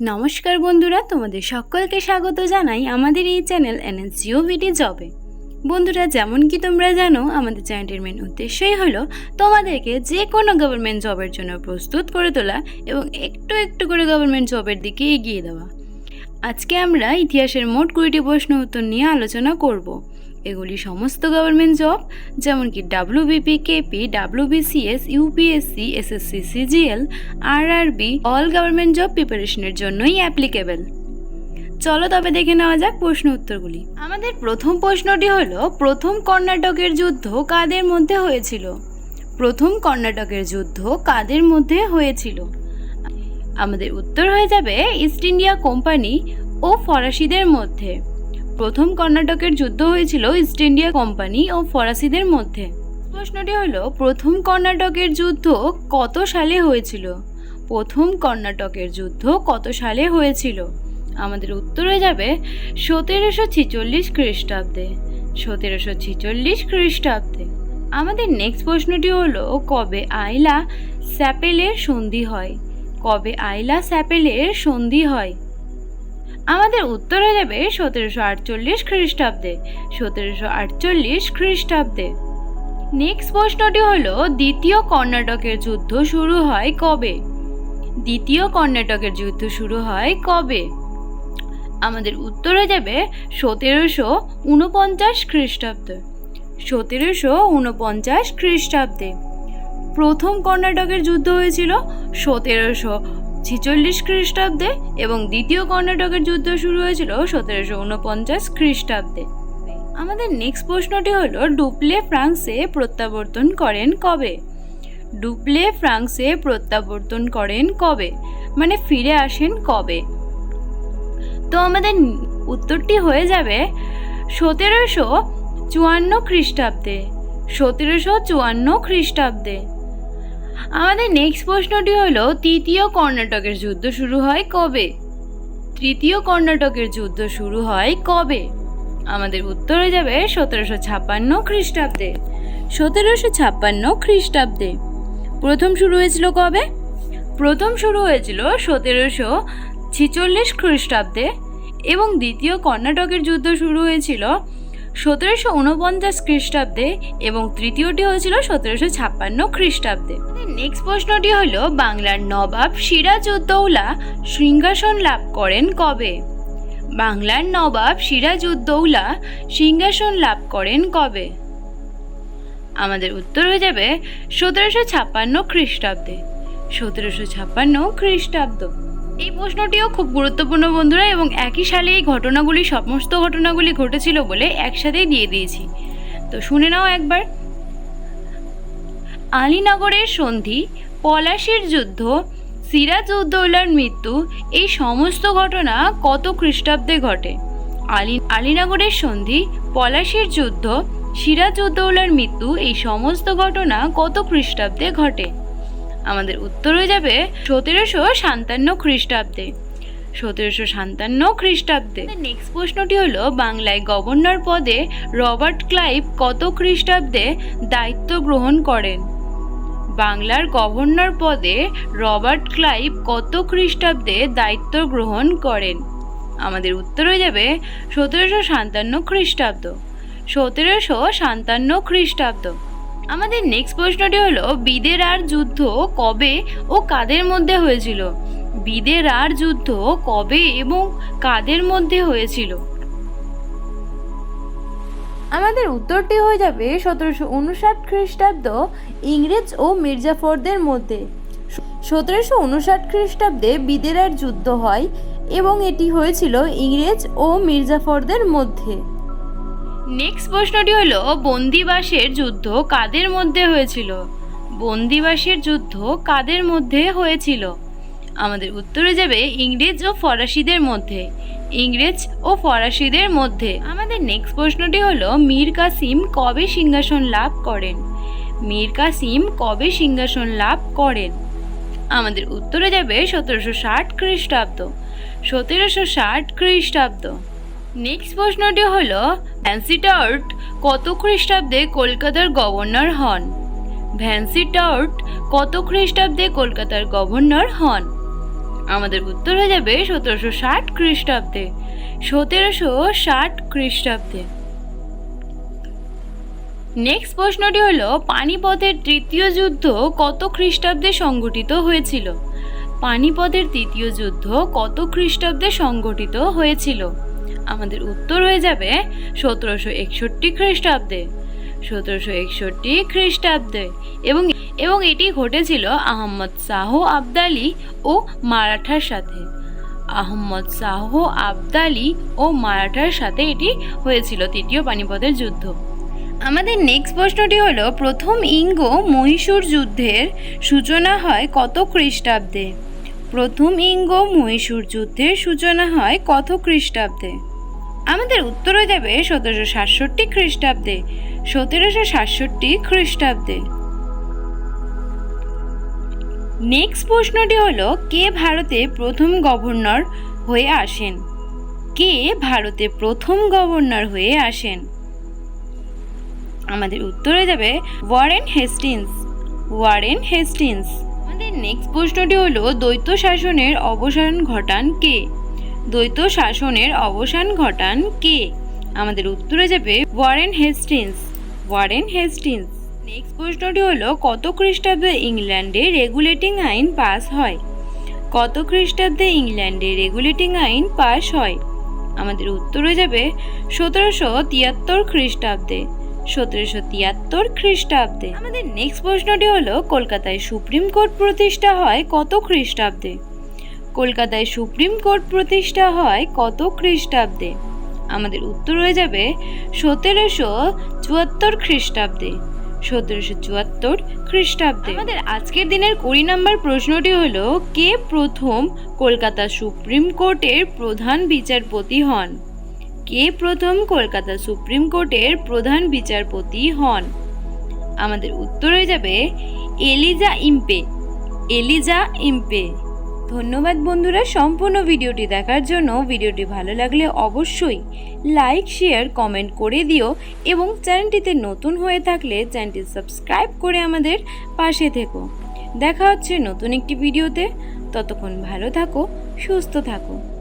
নমস্কার বন্ধুরা, তোমাদের সকলকে স্বাগত জানাই আমাদের এই চ্যানেল এনএনসিও ভিডি জবে। বন্ধুরা, যেমন কি তোমরা জানো, আমাদের চ্যানেলটির মেন উদ্দেশ্যই হলো তোমাদেরকে যে কোনো গভর্নমেন্ট জবের জন্য প্রস্তুত করে তোলা এবং একটু একটু করে গভর্নমেন্ট জবের দিকে এগিয়ে দেওয়া। আজকে আমরা ইতিহাসের মোট কুড়িটি প্রশ্ন উত্তর নিয়ে আলোচনা করব। এগুলি সমস্ত গভর্নমেন্ট জব যেমন কি WBP KP WBCS UPSC SSC CGL RRB all government job প্রিপারেশনের জন্যই অ্যাপ্লিকেবল চলো তবে দেখে নেওয়া যাক প্রশ্ন উত্তরগুলি। আমাদের প্রথম প্রশ্নটি হলো, প্রথম কর্ণাটকের যুদ্ধ কাদের মধ্যে হয়েছিল? প্রথম কর্ণাটকের যুদ্ধ কাদের মধ্যে হয়েছিল? আমাদের উত্তর হয়ে যাবে ইস্ট ইন্ডিয়া কোম্পানি ও ফরাসিদের মধ্যে। প্রথম কর্ণাটকের যুদ্ধ হয়েছিল ইস্ট ইন্ডিয়া কোম্পানি ও ফরাসিদের মধ্যে। প্রশ্নটি হলো, প্রথম কর্ণাটকের যুদ্ধ কত সালে হয়েছিল? প্রথম কর্ণাটকের যুদ্ধ কত সালে হয়েছিল? আমাদের উত্তর যাবে, সতেরোশো ছিচল্লিশ খ্রিস্টাব্দে। সতেরোশো ছিচল্লিশ খ্রিস্টাব্দে। আমাদের নেক্সট প্রশ্নটি হলো, কবে আইলা স্যাপেলের সন্ধি হয়? কবে আইলা স্যাপেলের সন্ধি হয়? আমাদের উত্তর হয়ে যাবে সতেরোশো আটচল্লিশ খ্রিস্টাব্দে। সতেরোশো আটচল্লিশ খ্রিস্টাব্দে। নেক্সট প্রশ্নটি হলো, দ্বিতীয় কর্ণাটকের যুদ্ধ শুরু হয় কবে? দ্বিতীয় কর্ণাটকের যুদ্ধ শুরু হয় কবে? আমাদের উত্তর হয়ে যাবে সতেরোশো উনপঞ্চাশ খ্রিস্টাব্দে। সতেরোশো উনপঞ্চাশ খ্রিস্টাব্দে। প্রথম কর্ণাটকের যুদ্ধ হয়েছিল সতেরোশো ছিচল্লিশ খ্রিস্টাব্দে এবং দ্বিতীয় কর্ণাটকের যুদ্ধ শুরু হয়েছিল সতেরোশো উনপঞ্চাশ খ্রিস্টাব্দে। আমাদের নেক্সট প্রশ্নটি হলো, ডুপ্লে ফ্রান্সে প্রত্যাবর্তন করেন কবে? ডুপ্লে ফ্রান্সে প্রত্যাবর্তন করেন কবে? মানে ফিরে আসেন কবে? তো আমাদের উত্তরটি হয়ে যাবে সতেরোশো চুয়ান্ন খ্রিস্টাব্দে। সতেরোশো চুয়ান্ন খ্রিস্টাব্দে। আমাদের নেক্সট প্রশ্নটি হলো, তৃতীয় কর্ণাটকের যুদ্ধ শুরু হয় কবে? তৃতীয় কর্ণাটকের যুদ্ধ শুরু হয় কবে? আমাদের উত্তর যাবে সতেরোশো ছাপ্পান্ন খ্রিস্টাব্দে। সতেরোশো ছাপ্পান্ন খ্রিস্টাব্দে। প্রথম শুরু হয়েছিল কবে? প্রথম শুরু হয়েছিল সতেরোশো ছিচল্লিশ খ্রিস্টাব্দে এবং দ্বিতীয় কর্ণাটকের যুদ্ধ শুরু হয়েছিল সতেরোশো উনপঞ্চাশ খ্রিস্টাব্দে এবং তৃতীয়টি হয়েছিল সতেরোশো ছাপ্পান্ন খ্রিস্টাব্দে। নেক্সট প্রশ্নটি হলো, বাংলার নবাব সিরাজউদ্দৌলা সিংহাসন লাভ করেন কবে? বাংলার নবাব সিরাজউদ্দৌলা সিংহাসন লাভ করেন কবে? আমাদের উত্তর হয়ে যাবে সতেরোশো ছাপ্পান্ন খ্রিস্টাব্দে। সতেরোশো ছাপ্পান্ন খ্রিস্টাব্দ। এই প্রশ্নটিও খুব গুরুত্বপূর্ণ, বন্ধুরা, এবং একই সালে এই ঘটনাগুলি, সমস্ত ঘটনাগুলি ঘটেছিল বলে একসাথেই দিয়ে দিয়েছি। তো শুনে নাও একবার। আলীনগরের সন্ধি, পলাশির যুদ্ধ, সিরাজউদ্দৌলার মৃত্যু, এই সমস্ত ঘটনা কত খ্রিস্টাব্দে ঘটে? আলী, আলীনগরের সন্ধি, পলাশির যুদ্ধ, সিরাজউদ্দৌলার মৃত্যু, এই সমস্ত ঘটনা কত খ্রিস্টাব্দে ঘটে? আমাদের উত্তর হয়ে যাবে সতেরোশো সাতান্ন খ্রিস্টাব্দে। সতেরোশো সাতান্ন খ্রিস্টাব্দে। নেক্সট প্রশ্নটি হলো, বাংলায় গভর্নর পদে রবার্ট ক্লাইভ কত খ্রিস্টাব্দে দায়িত্ব গ্রহণ করেন? বাংলার গভর্নর পদে রবার্ট ক্লাইভ কত খ্রিস্টাব্দে দায়িত্ব গ্রহণ করেন? আমাদের উত্তর হয়ে যাবে, সতেরোশো সাতান্ন খ্রিস্টাব্দ। সতেরোশো সাতান্ন খ্রিস্টাব্দ। আমাদের নেক্সট প্রশ্নটি হলো, বিদের আর যুদ্ধ কবে ও কাদের মধ্যে হয়েছিল? বিদের আর যুদ্ধ কবে এবং কাদের মধ্যে হয়েছিল? আমাদের উত্তরটি হয়ে যাবে সতেরোশো উনষাট খ্রিস্টাব্দ ইংরেজ ও মির্জাফরদের মধ্যে। সতেরোশো উনষাট খ্রিস্টাব্দে বিদেরার যুদ্ধ হয় এবং এটি হয়েছিল ইংরেজ ও মির্জাফরদের মধ্যে। নেক্সট প্রশ্নটি হলো, বন্দিবাসের যুদ্ধ কাদের মধ্যে হয়েছিল? বন্দিবাসের যুদ্ধ কাদের মধ্যে হয়েছিল? আমাদের উত্তরে যাবে ইংরেজ ও ফরাসিদের মধ্যে। ইংরেজ ও ফরাসিদের মধ্যে। আমাদের নেক্সট প্রশ্নটি হলো, মীর কাসিম কবে সিংহাসন লাভ করেন? মীর কাসিম কবে সিংহাসন লাভ করেন? আমাদের উত্তরে যাবে সতেরোশো ষাট খ্রিস্টাব্দ। সতেরোশো ষাট খ্রিস্টাব্দ। নেক্সট প্রশ্নটি হলো ভ্যান্সিটার্ট কত খ্রিস্টাব্দে কলকাতার গভর্নর হন? ভ্যান্সিটার্ট কত খ্রিস্টাব্দে কলকাতার গভর্নর হন? আমাদের উত্তর হয়ে যাবে সতেরোশো ষাট খ্রিস্টাব্দে। সতেরোশো ষাট খ্রিস্টাব্দে। নেক্সট প্রশ্নটি হল, পানিপথের তৃতীয় যুদ্ধ কত খ্রিস্টাব্দে সংঘটিত হয়েছিল? পানিপথের তৃতীয় যুদ্ধ কত খ্রিস্টাব্দে সংঘটিত হয়েছিল? আমাদের উত্তর হয়ে যাবে সতেরোশো একষট্টি খ্রিস্টাব্দে। সতেরোশো একষট্টি খ্রিস্টাব্দে। এবং এবং এটি ঘটেছিল আহম্মদ শাহ আবদালি ও মারাঠার সাথে। আহম্মদ শাহ আবদালি ও মারাঠার সাথে এটি হয়েছিল তৃতীয় পানিপথের যুদ্ধ। আমাদের নেক্সট প্রশ্নটি হলো, প্রথম ইঙ্গ মহীশূর যুদ্ধের সূচনা হয় কত খ্রিস্টাব্দে? প্রথম ইঙ্গ মহীশূর যুদ্ধের সূচনা হয় কত খ্রিস্টাব্দে? আমাদের উত্তর যাবে সতেরোশো সাতষট্টি খ্রিস্টাব্দে। সতেরোশো সাতষট্টি খ্রিস্টাব্দে। নেক্সট প্রশ্নটি হলো, কে ভারতে প্রথম গভর্নর হয়ে আসেন? কে ভারতে প্রথম গভর্নর হয়ে আসেন? আমাদের উত্তরে যাবে ওয়ারেন হেস্টিন্স ওয়ারেন হেস্টিন্স আমাদের নেক্সট প্রশ্নটি হলো, দ্বৈত শাসনের অবসান ঘটান কে? দ্বৈত শাসনের অবসান ঘটান কে? আমাদের উত্তরে যাবে Warren Hastings Warren Hastings next প্রশ্নটি হলো, কত খ্রিস্টাব্দে ইংল্যান্ডে রেগুলেটিং আইন পাস হয়? কত খ্রিস্টাব্দে ইংল্যান্ডে রেগুলেটিং আইন পাস হয়? আমাদের উত্তরে যাবে, সতেরোশো তিয়াত্তর খ্রিস্টাব্দে। সতেরোশো তিয়াত্তর খ্রিস্টাব্দে। আমাদের নেক্সট প্রশ্নটি হলো, কলকাতায় সুপ্রিম কোর্ট প্রতিষ্ঠা হয় কত খ্রিস্টাব্দে? কলকাতায় সুপ্রিম কোর্ট প্রতিষ্ঠা হয় কত খ্রিস্টাব্দে? আমাদের উত্তর হয়ে যাবে সতেরোশো চুয়াত্তর খ্রিস্টাব্দে। সতেরোশো চুয়াত্তর খ্রিস্টাব্দে। আমাদের আজকের দিনের কুড়ি নম্বর প্রশ্নটি হলো, কে প্রথম কলকাতা সুপ্রিম কোর্টের প্রধান বিচারপতি হন? কে প্রথম কলকাতা সুপ্রিম কোর্টের প্রধান বিচারপতি হন? আমাদের উত্তর হয়ে যাবে এলিজা ইম্পে। Eliza Impey. ধন্যবাদ বন্ধুরা সম্পূর্ণ ভিডিওটি দেখার জন্য ভিডিওটি ভালো লাগলে অবশ্যই লাইক, শেয়ার, কমেন্ট করে দিও এবং চ্যানেলটিতে নতুন হয়ে থাকলে চ্যানেলটি সাবস্ক্রাইব করে আমাদের পাশে থেকো। দেখা হচ্ছে নতুন একটি ভিডিওতে। ততক্ষণ ভালো থাকো, সুস্থ থাকো।